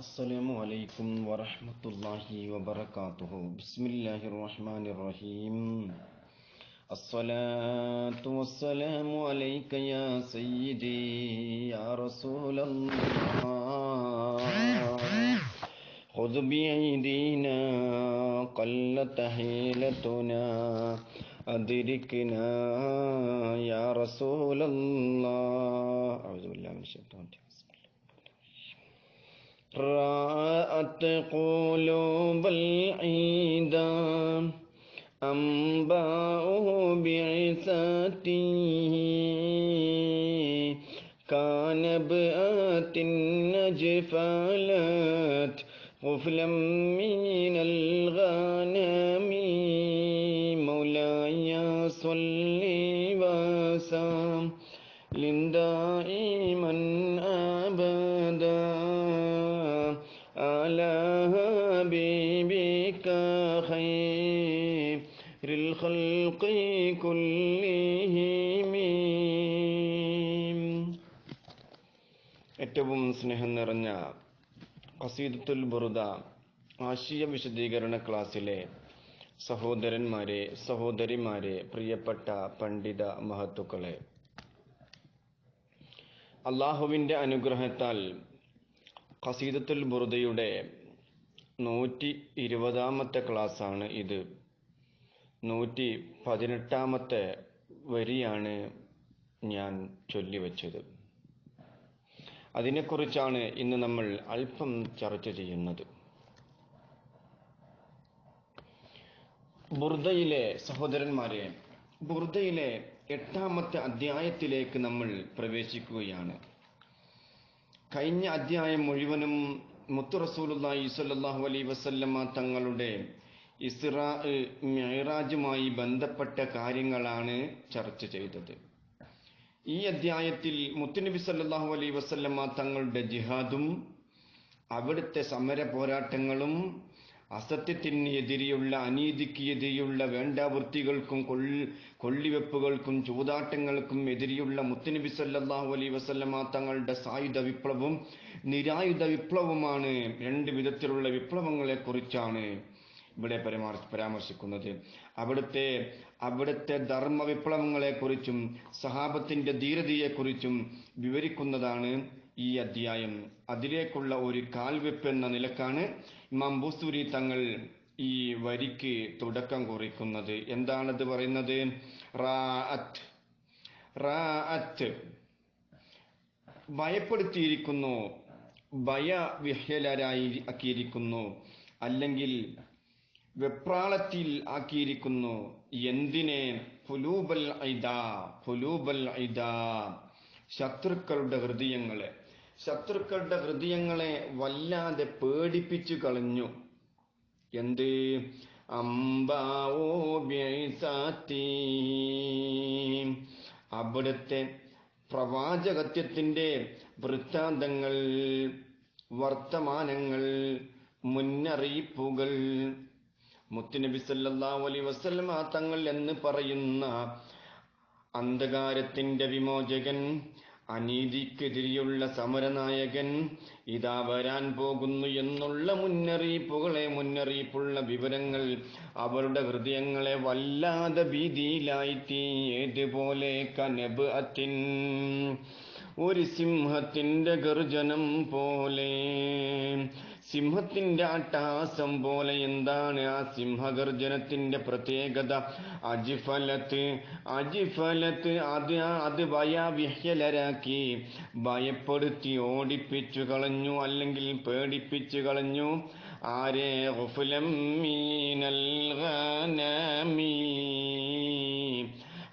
السلام عليكم ورحمة الله وبركاته بسم الله الرحمن الرحيم الصلاة والسلام عليك يا سيدي يا رسول الله خذ بأيدينا قلت حيلتنا أدركنا يا رسول الله أعوذ بالله من الشيطان الرجيم راءت قلوب العيدا أنباؤه بعثته كنبات نجفلت غفلا من الغنم مولاي صلى على حبيبك خير الخلق كلهم ഏറ്റവും സ്നേഹം നിറഞ്ഞ ഖസീദത്തുൽ ബുറുദ ആശയ വിശദീകരണ ക്ലാസ്സിലെ സഹോദരന്മാരെ സഹോദരിമാരെ പ്രിയപ്പെട്ട പണ്ഡിത മഹത്തുക്കളെ അള്ളാഹുവിൻ്റെ അനുഗ്രഹത്താൽ ഖസീദത്തുൽ ബുറുദയുടെ നൂറ്റി ഇരുപതാമത്തെ ക്ലാസ്സാണ് ഇത്. നൂറ്റി പതിനെട്ടാമത്തെ വരിയാണ് ഞാൻ ചൊല്ലിവച്ചത്. അതിനെക്കുറിച്ചാണ് ഇന്ന് നമ്മൾ അല്പം ചർച്ച ചെയ്യുന്നത്. ബുർദയിലെ സഹോദരന്മാരെ ബുർദയിലെ എട്ടാമത്തെ അധ്യായത്തിലേക്ക് നമ്മൾ പ്രവേശിക്കുകയാണ്. കഴിഞ്ഞ അധ്യായം മുഴുവനും മുത്തു റസൂലുള്ളാഹി സ്വല്ലല്ലാഹു അലൈഹി വസല്ലമ തങ്ങളുടെ ഇസ്റാ മിഅ്റാജുമായി ബന്ധപ്പെട്ട കാര്യങ്ങളാണ് ചർച്ച ചെയ്തത്. ഈ അധ്യായത്തിൽ മുത്തുനബി സല്ലല്ലാഹു അലൈഹി വസല്ലമ തങ്ങളുടെ ജിഹാദും അവിടുത്തെ സമര പോരാട്ടങ്ങളും അസത്യത്തിന് എതിരെയുള്ള അനീതിക്ക് എതിരെയുള്ള വേണ്ടാവൃത്തികൾക്കും കൊള്ളിവെപ്പുകൾക്കും ചൂതാട്ടങ്ങൾക്കും എതിരെയുള്ള മുത്തനബി സല്ലാഹു അലൈ വസല്ലമ തങ്ങളുടെ സായുധ വിപ്ലവം നിരായുധ വിപ്ലവമാണ് രണ്ട് വിധത്തിലുള്ള വിപ്ലവങ്ങളെ കുറിച്ചാണ് ഇവിടെ പരമാർ പരാമർശിക്കുന്നത്. അവിടുത്തെ അവിടുത്തെ ധർമ്മ വിപ്ലവങ്ങളെക്കുറിച്ചും സഹാബത്തിന്റെ ധീരതയെക്കുറിച്ചും വിവരിക്കുന്നതാണ് ഈ അധ്യായം അതിലേക്കുള്ള ഒരു കാൽവെപ്പ് എന്ന നിലക്കാണ് ഇമാം തങ്ങൾ ഈ വരിക്ക് തുടക്കം കുറിക്കുന്നത്. എന്താണത് പറയുന്നത്? റാഅത്ത്. റാഅത്ത്. ഭയപ്പെടുത്തിയിരിക്കുന്നു. ഭയവിഹ്യലരായി ആക്കിയിരിക്കുന്നു. അല്ലെങ്കിൽ വെപ്രാളത്തിൽ ആക്കിയിരിക്കുന്നു. എന്തിനെ? ഫുലൂബൽ ഐദ ഫുലൂബൽ ഐദ ശത്രുക്കളുടെ ഹൃദയങ്ങളെ. ശത്രുക്കളുടെ ഹൃദയങ്ങളെ വല്ലാതെ പേടിപ്പിച്ചു കളഞ്ഞു. എന്ത്? അമ്പാവോ അവിടുത്തെ പ്രവാചകത്വത്തിന്റെ വൃത്താന്തങ്ങൾ വർത്തമാനങ്ങൾ മുന്നറിയിപ്പുകൾ. മുത്തുനബി സല്ലല്ലാഹു അലൈഹി വസല്ലമ തങ്ങൾ എന്ന് പറയുന്ന അന്ധകാരത്തിന്റെ വിമോചകൻ അനീതിക്കെതിരെയുള്ള സമരനായകൻ ഇതാ വരാൻ പോകുന്നു എന്നുള്ള മുന്നറിയിപ്പുകളെ മുന്നറിയിപ്പുള്ള വിവരങ്ങൾ അവരുടെ ഹൃദയങ്ങളെ വല്ലാതെ ഭീതിയിലായിത്തി ഏതുപോലെ കനബ് അത്തിൻ ഒരു സിംഹത്തിന്റെ ഗർജനം പോലെ സിംഹത്തിന്റെ അട്ടഹാസം പോലെ എന്താണ് ആ സിംഹഗർജനത്തിന്റെ പ്രത്യേകത? അജിഫലത്ത് അജിഫലത്ത് അത് അത് ഭയവിഹ്യലരാക്കി. ഭയപ്പെടുത്തി ഓടിപ്പിച്ചു കളഞ്ഞു അല്ലെങ്കിൽ പേടിപ്പിച്ചു കളഞ്ഞു. ആരെ?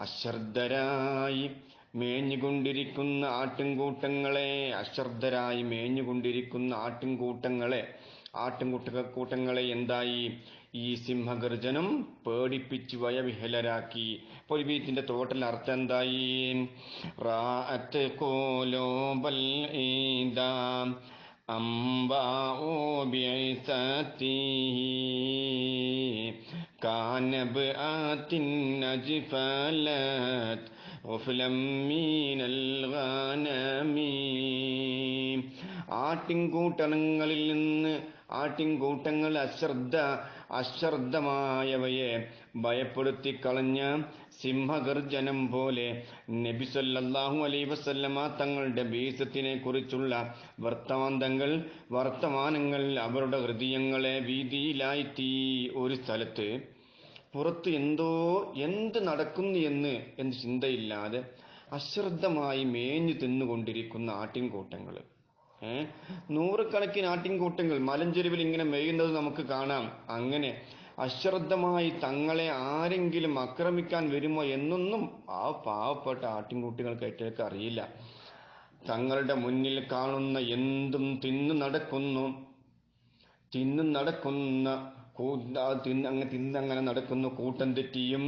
അശ്രദ്ധരായി മേഞ്ഞുകൊണ്ടിരിക്കുന്ന ആട്ടിൻകൂട്ടങ്ങളെ അശ്രദ്ധരായി മേഞ്ഞുകൊണ്ടിരിക്കുന്ന ആട്ടിൻകൂട്ടങ്ങളെ ആട്ടിൻകൂട്ട കൂട്ടങ്ങളെ എന്തായി? ഈ സിംഹഗർജനം പേടിപ്പിച്ച് വയവിഹലരാക്കി. പൊലിബീത്തിന്റെ തോട്ടൽ അർത്ഥം എന്തായി? റാഅത്ത് കോലോബൽ ഈദാ നജ്ഫലത് غفلا من الغنم ആട്ടിൻകൂട്ടങ്ങളിൽ നിന്ന് ആട്ടിൻകൂട്ടങ്ങൾ അശ്രദ്ധ അശ്രദ്ധമായവയെ ഭയപ്പെടുത്തി കളഞ്ഞ സിംഹഗർജനം പോലെ നബി സല്ലല്ലാഹു അലൈഹി വസല്ലമ തങ്ങളുടെ ബീസത്തിനെ കുറിച്ചുള്ള വർത്തമാന്തങ്ങൾ വർത്തമാനങ്ങൾ അവരുടെ ഹൃദയങ്ങളെ വീതിയിലായിത്തീ ഒരു സ്ഥലത്ത് പുറത്ത് എന്തോ എന്ത് നടക്കുന്നു എന്ന് എന്ന് ചിന്തയില്ലാതെ അശ്രദ്ധമായി മേഞ്ഞു തിന്നുകൊണ്ടിരിക്കുന്ന ആട്ടിൻകൂട്ടങ്ങൾ ഏർ നൂറുകണക്കിന് ആട്ടിൻകൂട്ടങ്ങൾ മലഞ്ചെരുവിൽ ഇങ്ങനെ മേയുന്നത് നമുക്ക് കാണാം. അങ്ങനെ അശ്രദ്ധമായി തങ്ങളെ ആരെങ്കിലും ആക്രമിക്കാൻ വരുമോ എന്നൊന്നും ആ പാവപ്പെട്ട ആട്ടിൻകുട്ടികൾക്ക് അറിയില്ല. തങ്ങളുടെ മുന്നിൽ കാണുന്ന എന്തും തിന്നു നടക്കുന്നു. തിന്നു നടക്കുന്ന തിന്ന് തിന്നങ്ങനെ നടക്കുന്നു കൂട്ടം തെറ്റിയും.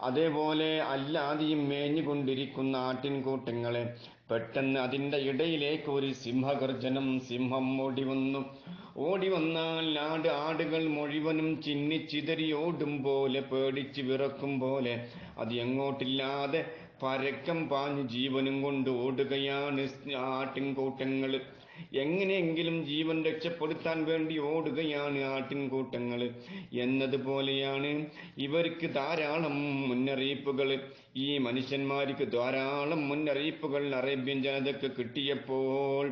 അതേപോലെ അല്ലാതെയും മേഞ്ഞുകൊണ്ടിരിക്കുന്ന ആട്ടിൻകൂട്ടങ്ങളെ പെട്ടെന്ന് അതിന്റെ ഇടയിലേക്ക് ഒരു സിംഹഗർജനം സിംഹം ഓടി വന്നു. ഓടി വന്നാൽ ആട് ആടുകൾ മുഴുവനും ചിന്നിച്ചിതറി ഓടും പോലെ പേടിച്ച് വിറക്കും പോലെ. അത് എങ്ങോട്ടില്ലാതെ പരക്കം പാഞ്ഞ് ജീവനും കൊണ്ട് ഓടുകയാണ് ആട്ടിൻകൂട്ടങ്ങൾ. എങ്ങനെയെങ്കിലും ജീവൻ രക്ഷപ്പെടുത്താൻ വേണ്ടി ഓടുകയാണ് ആട്ടിൻകൂട്ടങ്ങൾ എന്നതുപോലെയാണ് ഇവർക്ക് ധാരാളം മുന്നറിയിപ്പുകൾ ഈ മനുഷ്യന്മാർക്ക് ധാരാളം മുന്നറിയിപ്പുകൾ അറേബ്യൻ ജനതയ്ക്ക് കിട്ടിയപ്പോൾ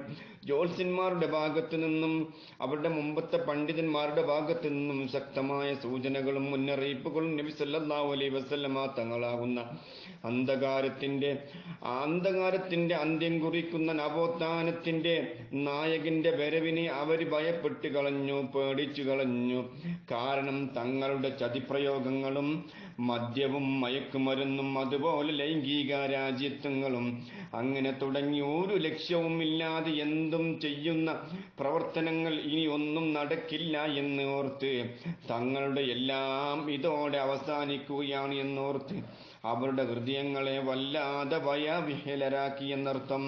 ജ്യോത്സ്യന്മാരുടെ ഭാഗത്തു നിന്നും അവരുടെ മുമ്പത്തെ പണ്ഡിതന്മാരുടെ ഭാഗത്തു നിന്നും ശക്തമായ സൂചനകളും മുന്നറിയിപ്പുകളും നബി സല്ലല്ലാഹു അലൈഹി വസല്ലമ തങ്ങളാകുന്ന അന്ധകാരത്തിന്റെ അന്ധകാരത്തിന്റെ അന്ത്യം കുറിക്കുന്ന നവോത്ഥാനത്തിന്റെ നായകന്റെ വരവിനെ അവർ ഭയപ്പെട്ട് കളഞ്ഞു പേടിച്ചു കളഞ്ഞു. കാരണം തങ്ങളുടെ ചതിപ്രയോഗങ്ങളും മദ്യവും മയക്കുമരുന്നും അതുപോലെ ലൈംഗിക രാജ്യത്വങ്ങളും അങ്ങനെ തുടങ്ങി ഒരു ലക്ഷ്യവും ഇല്ലാതെ എന്തും ചെയ്യുന്ന പ്രവർത്തനങ്ങൾ ഇനി ഒന്നും നടക്കില്ല എന്ന് ഓർത്ത് തങ്ങളുടെ എല്ലാം ഇതോടെ അവസാനിക്കുകയാണ് എന്നോർത്ത് അവരുടെ ഹൃദയങ്ങളെ വല്ലാതെ ഭയവിഹലരാക്കി എന്നർത്ഥം.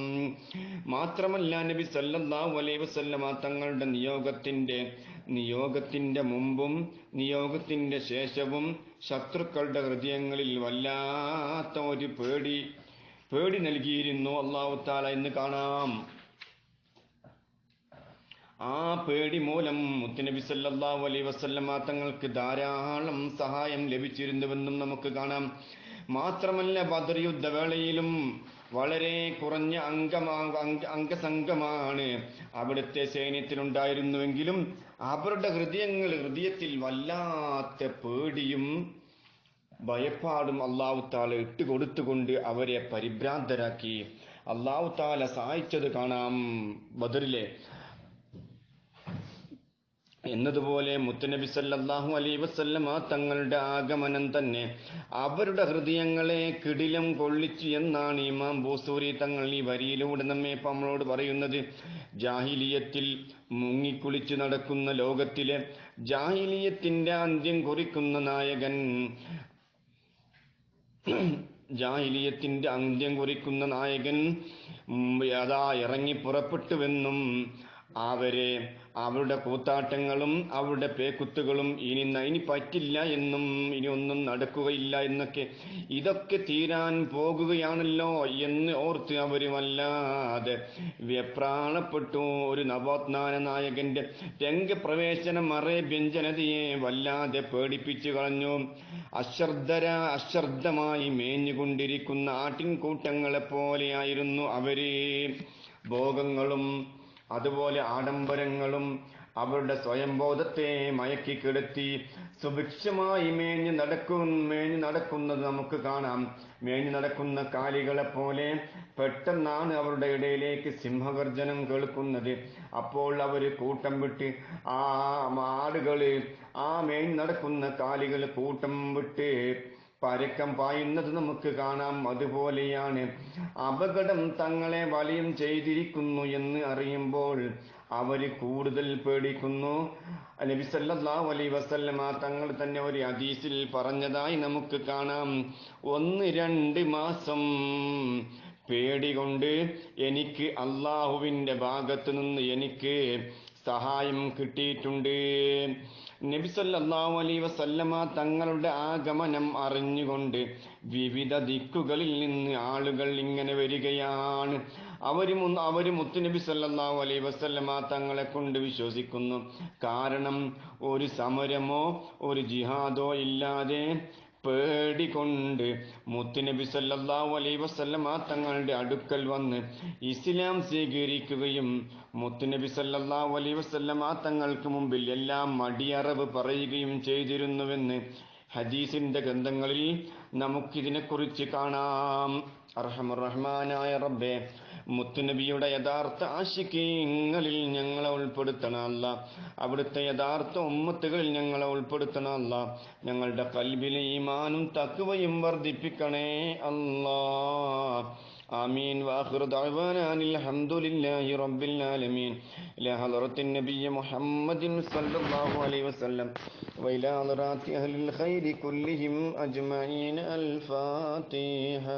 മാത്രമല്ല നബി സല്ലല്ലാഹു അലൈഹി വസല്ലമ തങ്ങളുടെ നിയോഗത്തിന്റെ നിയോഗത്തിന്റെ മുമ്പും നിയോഗത്തിന്റെ ശേഷവും ശത്രുക്കളുടെ ഹൃദയങ്ങളിൽ വല്ലാത്ത ഒരു പേടി പേടി നൽകിയിരുന്നു. അള്ളാഹുത്താല എന്ന് കാണാം. ആ പേടി മൂലം മുത്തുനബി സല്ലല്ലാഹു അലൈ വസല്ലമ തങ്ങൾക്ക് ധാരാളം സഹായം ലഭിച്ചിരുന്നുവെന്നും നമുക്ക് കാണാം. മാത്രമല്ല ബദർ യുദ്ധവേളയിലും വളരെ കുറഞ്ഞ അംഗമാ അംഗ- അംഗസംഘമാണ് അവിടുത്തെ സൈന്യത്തിലുണ്ടായിരുന്നുവെങ്കിലും അവരുടെ ഹൃദയങ്ങൾ ഹൃദയത്തിൽ വല്ലാത്ത പേടിയും ഭയപ്പാടും അള്ളാഹു താല ഇട്ടുകൊടുത്തുകൊണ്ട് അവരെ പരിഭ്രാന്തരാക്കി. അള്ളാഹു താല സഹായിച്ചത് കാണാം ബദറിലെ. എന്നതുപോലെ മുത്തുനബി സല്ലല്ലാഹു അലൈഹി വസല്ലമ തങ്ങളുടെ ആഗമനം തന്നെ അവരുടെ ഹൃദയങ്ങളെ കിടിലം കൊള്ളിച്ചു എന്നാണ് ഇമാം ബൂസൂരി തങ്ങൾ ഈ വരിയിലൂടെ നമ്മെ നമ്മളോട് പറയുന്നത്. ജാഹിലിയത്തിൽ മുങ്ങിക്കുളിച്ചു നടക്കുന്ന ലോകത്തിലെ ജാഹിലിയത്തിന്റെ അന്ത്യം കുറിക്കുന്ന നായകൻ ജാഹിലിയത്തിന്റെ അന്ത്യം കുറിക്കുന്ന നായകൻ അതാ ഇറങ്ങി പുറപ്പെട്ടുവെന്നും അവരെ അവരുടെ കൂത്താട്ടങ്ങളും അവരുടെ പേക്കുത്തുകളും ഇനി ഇനി പറ്റില്ല എന്നും ഇനി ഒന്നും നടക്കുകയില്ല എന്നൊക്കെ ഇതൊക്കെ തീരാൻ പോകുകയാണല്ലോ എന്ന് ഓർത്ത് അവരുമല്ലാതെ വ്യപ്രാണപ്പെട്ടു ഒരു നവോത്ഥാന നായകന്റെ രംഗപ്രവേശനം അറേബ്യൻ ജനതയെ വല്ലാതെ പേടിപ്പിച്ചു കളഞ്ഞു. അശ്രദ്ധര അശ്രദ്ധമായി മേഞ്ഞുകൊണ്ടിരിക്കുന്ന ആട്ടിൻകൂട്ടങ്ങളെ പോലെയായിരുന്നു അവർ. ഭോഗങ്ങളും അതുപോലെ ആഡംബരങ്ങളും അവരുടെ സ്വയംബോധത്തെ മയക്കിക്കിടത്തി സുഭിക്ഷമായി മേഞ്ഞു നടക്കും മേഞ്ഞു നടക്കുന്നത് നമുക്ക് കാണാം. മേഞ്ഞു നടക്കുന്ന കാലികളെ പോലെ പെട്ടെന്നാണ് അവരുടെ ഇടയിലേക്ക് സിംഹഗർജനം കേൾക്കുന്നത്. അപ്പോൾ അവർ കൂട്ടം വിട്ട് ആ ആടുകൾ ആ മേഞ്ഞു നടക്കുന്ന കാലികൾ കൂട്ടം വിട്ട് പരക്കം പായുന്നത് നമുക്ക് കാണാം. അതുപോലെയാണ് അപകടം തങ്ങളെ വലയം ചെയ്തിരിക്കുന്നു എന്ന് അറിയുമ്പോൾ അവർ കൂടുതൽ പേടിക്കുന്നു. നബി സല്ലല്ലാഹു അലൈഹി വസല്ലമ തങ്ങൾ തന്നെ ഒരു ഹദീസിൽ പറഞ്ഞതായി നമുക്ക് കാണാം. ഒന്ന് രണ്ട് മാസം പേടി കൊണ്ട് എനിക്ക് അള്ളാഹുവിന്റെ ഭാഗത്ത് നിന്ന് എനിക്ക് സഹായം കിട്ടിയിട്ടുണ്ട്. നബി സല്ലല്ലാഹു അലൈഹി വസല്ലമ തങ്ങളുടെ ആഗമനം അറിഞ്ഞുകൊണ്ട് വിവിധ ദിക്കുകളിൽ നിന്ന് ആളുകൾ ഇങ്ങനെ വരികയാണ്. അവരും അവർ മുത്തുനബി സല്ലാഹു അലൈ വസല്ലമ തങ്ങളെ കൊണ്ട് വിശ്വസിക്കുന്നു. കാരണം ഒരു സമരമോ ഒരു ജിഹാദോ ഇല്ലാതെ പേടികൊണ്ട് മുത്തുനബി സല്ലല്ലാഹു അലൈ വസല്ലമ തങ്ങളുടെ അടുക്കൽ വന്ന് ഇസ്ലാം സ്വീകരിക്കുകയും മുത്തുനബി സല്ലല്ലാഹു അലൈ വസല്ലമ തങ്ങൾക്ക് മുമ്പിൽ എല്ലാം മടിയറവ് പറയുകയും ചെയ്തിരുന്നുവെന്ന് ഹദീസിന്റെ ഗ്രന്ഥങ്ങളിൽ നമുക്കിതിനെക്കുറിച്ച് കാണാം. അർഹമുറഹ്മാനായ റബ്ബെ മുത്തുനബിയുടെ യഥാർത്ഥ ആശിക്കങ്ങളിൽ ഞങ്ങളെ ഉൾപ്പെടുത്തണമല്ല അവിടുത്തെ യഥാർത്ഥ ഉമ്മത്തുകളിൽ ഞങ്ങളെ ഉൾപ്പെടുത്തണമല്ല ഞങ്ങളുടെ കൽബിലെ ഈമാനും തക്കുവയും വർദ്ധിപ്പിക്കണേ അല്ലാ آمين وآخر دعوانا أن الحمد لله رب العالمين إلى حضرة النبي محمد صلى الله عليه وسلم وإلى حضرات أهل الخير كلهم أجمعين الفاتحة